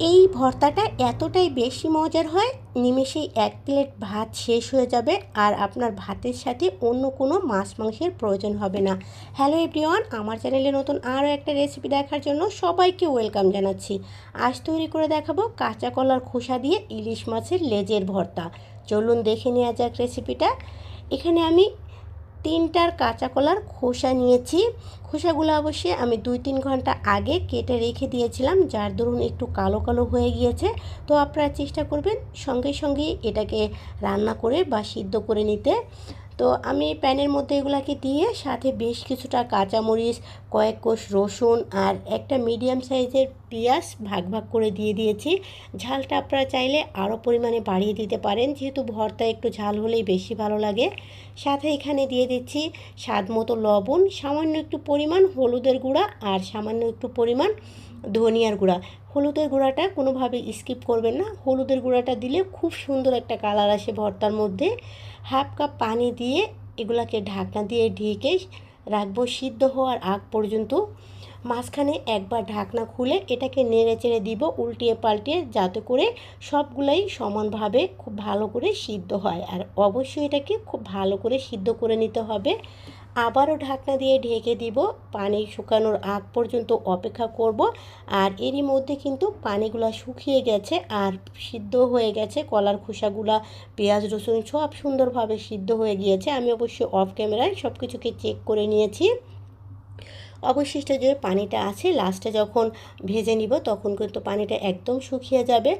এই ভর্তাটা এতটাই বেশি মজার হয় নিমেষেই এক প্লেট ভাত শেষ হয়ে যাবে আর আপনার ভাতের সাথে অন্য কোনো মাছ মাংসের প্রয়োজন হবে না। হ্যালো এভরিওয়ান আমার চ্যানেলে নতুন আরও একটা রেসিপি দেখার জন্য সবাইকে ওয়েলকাম জানাচ্ছি। আজ তৈরি করে দেখাবো কাঁচা কলার খোসা দিয়ে ইলিশ মাছের লেজের ভর্তা। চলুন দেখে নেওয়া যাক রেসিপিটা এখানে আমি তিনটার কাঁচা কলার খোসা নিয়েছি। খোসাগুলো অবশ্যই আমি দুই তিন ঘণ্টা আগে কেটে রেখে দিয়েছিলাম, যার ধরুন একটু কালো কালো হয়ে গিয়েছে। তো আপনারা চেষ্টা করবেন সঙ্গে সঙ্গে এটাকে রান্না করে বা সিদ্ধ করে নিতে। তো আমি প্যানের মধ্যে এগুলাকে দিয়ে সাথে বেশ কিছুটা কাঁচামরিচ, কয়েক কোষ রসুন আর একটা মিডিয়াম সাইজের পেঁয়াজ ভাগ ভাগ করে দিয়ে দিয়েছি। ঝালটা আপনারা চাইলে আরও পরিমাণে বাড়িয়ে দিতে পারেন, যেহেতু ভর্তা একটু ঝাল হলেই বেশি ভালো লাগে। সাথে এখানে দিয়ে দিচ্ছি স্বাদ মতো লবণ, সামান্য একটু পরিমাণ হলুদের গুঁড়া আর সামান্য একটু পরিমাণ ধনিয়ার গুঁড়া। হলুদের গুঁড়াটা কোনোভাবে স্কিপ করবেন না। হলুদের গুঁড়াটা দিলে খুব সুন্দর একটা কালার আসে ভর্তার মধ্যে। হাফ কাপ পানি দিয়ে এগুলাকে ঢাকনা দিয়ে ঢেকে রাখব সিদ্ধ হওয়ার আগ পর্যন্ত। মাঝখানে একবার ঢাকনা খুলে এটাকে নেড়ে চেড়ে দিব, উল্টিয়ে পাল্টিয়ে যাতে করে সবগুলাই সমানভাবে খুব ভালো করে সিদ্ধ হয়। আর অবশ্যই এটাকে খুব ভালো করে সিদ্ধ করে নিতে হবে। আবারও ঢাকনা দিয়ে ঢেকে দিব। পানি শুকানোর আগ পর্যন্ত অপেক্ষা করব। আর এরই মধ্যে কিন্তু পানিগুলো শুকিয়ে গেছে আর সিদ্ধ হয়ে গেছে। কলার খোসাগুলা, পেঁয়াজ, রসুন সব সুন্দরভাবে সিদ্ধ হয়ে গিয়েছে। আমি অবশ্যই অফ ক্যামেরায় সব কিছুকে চেক করে নিয়েছি। অবশিষ্ট যে পানিটা আছে লাস্টে যখন ভেজে নিব, তখন কিন্তু পানিটা একদম শুকিয়ে যাবে।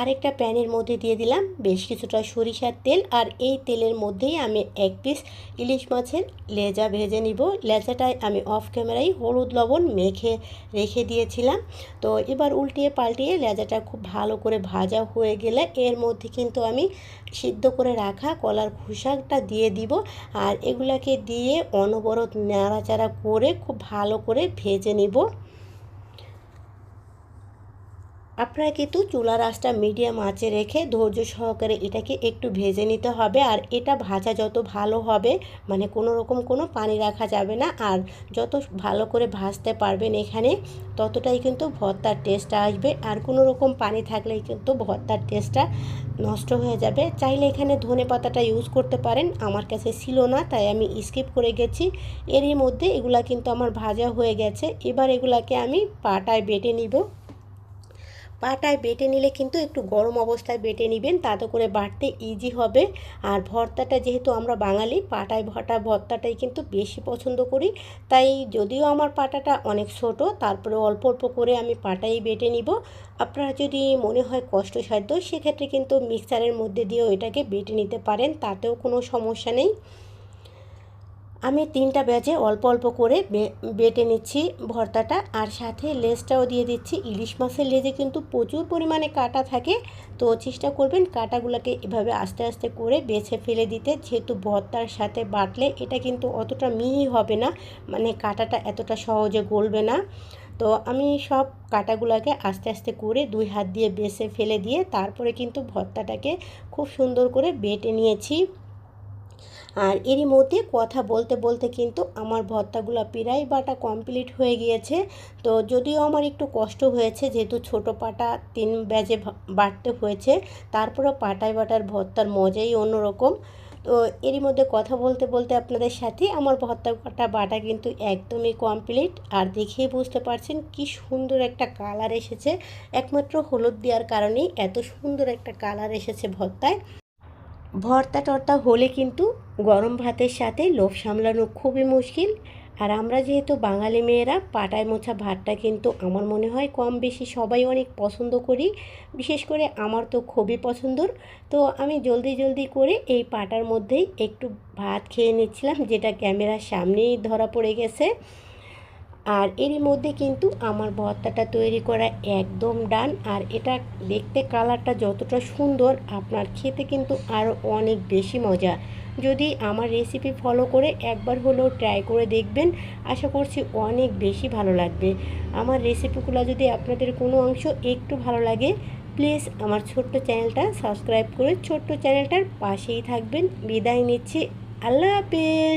আরেকটা প্যানের মধ্যে দিয়ে দিলাম বেশ কিছুটা সরিষার তেল, আর এই তেলের মধ্যেই আমি এক পিস ইলিশ মাছের লেজা ভেজে নিব। লেজাটায় আমি অফ ক্যামেরায় হলুদ লবণ মেখে রেখে দিয়েছিলাম। তো এবার উল্টিয়ে পাল্টিয়ে লেজাটা খুব ভালো করে ভাজা হয়ে গেলে এর মধ্যে কিন্তু আমি সিদ্ধ করে রাখা কলার খোসাটা দিয়ে দিব। আর এগুলাকে দিয়ে অনবরত নাড়াচাড়া করে খুব ভালো করে ভেজে নিব। আপনারা কিন্তু চুলার আঁচটা মিডিয়াম আঁচে রেখে ধৈর্য সহকারে এটাকে একটু ভেজে নিতে হবে। আর এটা ভাজা যত ভালো হবে মানে কোনো রকম কোনো পানি রাখা যাবে না। আর যত ভালো করে ভাজতে পারবেন এখানে, ততটাই কিন্তু ভর্তার টেস্টটা আসবে। আর কোনো রকম পানি থাকলেই কিন্তু ভর্তার টেস্টটা নষ্ট হয়ে যাবে। চাইলে এখানে ধনে পাতাটা ইউজ করতে পারেন, আমার কাছে ছিল না, তাই আমি স্কিপ করে গেছি। এরই মধ্যে এগুলা কিন্তু আমার ভাজা হয়ে গেছে। এবার এগুলাকে আমি পাটায় বেটে নিব। পাটায় বেটে নিলে কিন্তু একটু গরম অবস্থায় বেটে নেবেন, তাতে করে বাটতে ইজি হবে। আর ভর্তাটা যেহেতু আমরা বাঙালি, পাটায় ভটা ভর্তাটাই কিন্তু বেশি পছন্দ করি। তাই যদিও আমার পাটাটা অনেক ছোট, তারপরে অল্প অল্প করে আমি পাটাই বেটে নিব। আপনারা যদি মনে হয় কষ্টসাধ্য, সেক্ষেত্রে কিন্তু মিক্সারের মধ্যে দিয়েও এটাকে বেটে নিতে পারেন, তাতেও কোনো সমস্যা নেই। আমি তিনটা ব্যাচে অল্প অল্প করে বেটে নিচ্ছি ভর্তাটা, আর সাথে লেজটাও দিয়ে দিচ্ছি। ইলিশ মাছের লেজে কিন্তু প্রচুর পরিমাণে কাটা থাকে, তো চেষ্টা করবেন কাটাগুলোকে এভাবে আস্তে আস্তে করে বেছে ফেলে দিতে। যেহেতু ভর্তার সাথে বাটলে এটা কিন্তু অতটা মিহি হবে না মানে কাটাটা এতটা সহজে গলবে না। তো আমি সব কাটাগুলোকে আস্তে আস্তে করে দুই হাত দিয়ে বেছে ফেলে দিয়ে তারপরে কিন্তু ভর্তাটাকে খুব সুন্দর করে বেটে নিয়েছি। আর এরই মধ্যে কথা বলতে বলতে কিন্তু আমার ভর্তাগুলো প্রায় বাটা কমপ্লিট হয়ে গিয়েছে। তো যদিও আমার একটু কষ্ট হয়েছে, যেহেতু ছোট পাটা তিন ব্যাজে বাটতে হয়েছে, তারপরেও পাটায় বাটার ভর্তার মজাই অন্যরকম। তো এরই মধ্যে কথা বলতে বলতে আপনাদের সাথে আমার ভর্তাটা বাটা কিন্তু একদমই কমপ্লিট আর দেখেই বুঝতে পারছেন কি সুন্দর একটা কালার এসেছে। একমাত্র হলুদ দেওয়ার কারণেই এত সুন্দর একটা কালার এসেছে ভর্তায়। ভর্তা টর্তা হলে কিন্তু গরম ভাতের সাথে লোভ সামলানো খুবই মুশকিল। আর আমরা যেহেতু বাঙালি মেয়েরা, পাটায় মোছা ভাতটা কিন্তু আমার মনে হয় কম বেশি সবাই অনেক পছন্দ করি। বিশেষ করে আমার তো খুবই পছন্দর। তো আমি জলদি জলদি করে এই পাটার মধ্যেই একটু ভাত খেয়ে নিচ্ছিলাম, যেটা ক্যামেরার সামনেই ধরা পড়ে গেছে। আর এরই মধ্যে কিন্তু আমার ভর্তাটা তৈরি করা একদম ডান। আর এটা দেখতে কালারটা যতটা সুন্দর, আপনার খেতে কিন্তু আরও অনেক বেশি মজা। যদি আমার রেসিপি ফলো করে একবার হলেও ট্রাই করে দেখবেন, আশা করছি অনেক বেশি ভালো লাগবে। আমার রেসিপিগুলো যদি আপনাদের কোনো অংশ একটু ভালো লাগে প্লিজ আমার ছোট্ট চ্যানেলটা সাবস্ক্রাইব করে ছোট্ট চ্যানেলটার পাশেই থাকবেন। বিদায় নিচ্ছি। আল্লাহ হাফেজ!